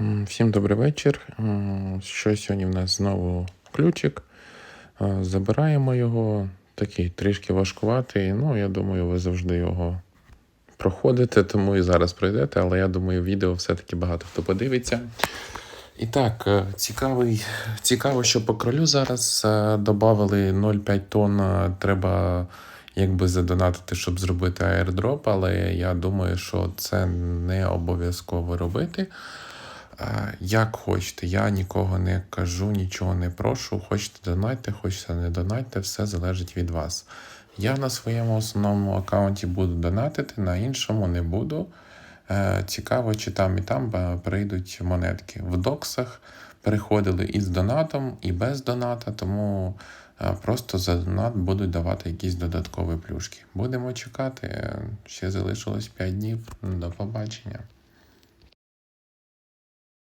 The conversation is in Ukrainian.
Всім добрий вечір. Що сьогодні в нас знову ключик. Е, Забираємо його. Такий трішки важкуватий. Ну, я думаю, ви завжди його проходите, тому і зараз пройдете, але я думаю, відео все-таки багато хто подивиться. І так, е, цікавий, цікаво, що по кролю зараз е, додали 0,5 тонн. Треба якби задонатити, щоб зробити аірдроп, але я думаю, що це не обов'язково робити. Е, Як хочете, я нікого не кажу, нічого не прошу. Хочете донайте, хочете не донайте, все залежить від вас. Я на своєму основному аккаунті буду донатити, на іншому не буду. Е, Цікаво, чи там і там е, прийдуть монетки. В доксах переходили і з донатом, і без доната, тому просто за донат будуть давати якісь додаткові плюшки. Будемо чекати. Ще залишилось 5 днів. До побачення.